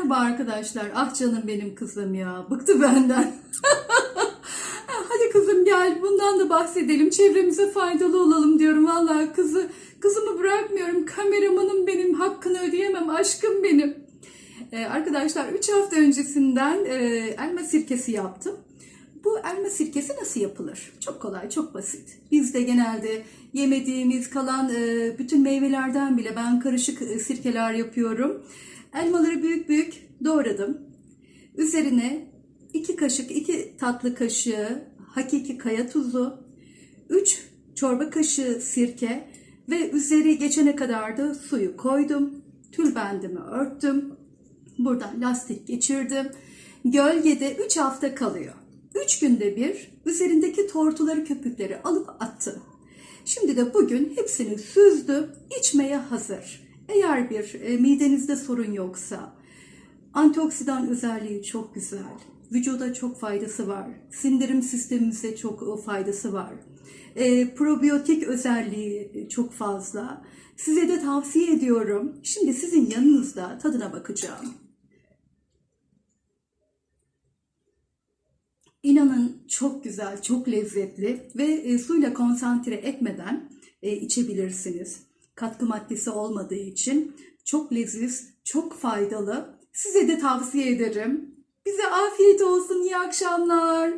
Merhaba arkadaşlar. Ah canım benim kızım ya. Bıktı benden. Hadi kızım gel bundan da bahsedelim. Çevremize faydalı olalım diyorum. Vallahi kızı kızımı bırakmıyorum. Kameramanım benim. Hakkını ödeyemem. Aşkım benim. Ee, arkadaşlar 3 hafta öncesinden e, elma sirkesi yaptım. Bu elma sirkesi nasıl yapılır? Çok kolay, çok basit. Bizde genelde yemediğimiz kalan e, bütün meyvelerden bile ben karışık e, sirkeler yapıyorum. Elmaları büyük büyük doğradım. Üzerine 2 kaşık, 2 tatlı kaşığı hakiki kaya tuzu, 3 çorba kaşığı sirke ve üzeri geçene kadar da suyu koydum. Tülbendimi örttüm. Buradan lastik geçirdim. Gölgede 3 hafta kalıyor. 3 günde bir üzerindeki tortuları köpükleri alıp attım. Şimdi de bugün hepsini süzdüm. içmeye hazır. Eğer bir e, midenizde sorun yoksa antioksidan özelliği çok güzel. Vücuda çok faydası var. Sindirim sistemimize çok o faydası var. E, probiyotik özelliği çok fazla. Size de tavsiye ediyorum. Şimdi sizin yanınızda tadına bakacağım. İnanın çok güzel, çok lezzetli ve e, suyla konsantre etmeden e, içebilirsiniz. Katkı maddesi olmadığı için çok leziz, çok faydalı. Size de tavsiye ederim. Bize afiyet olsun, iyi akşamlar.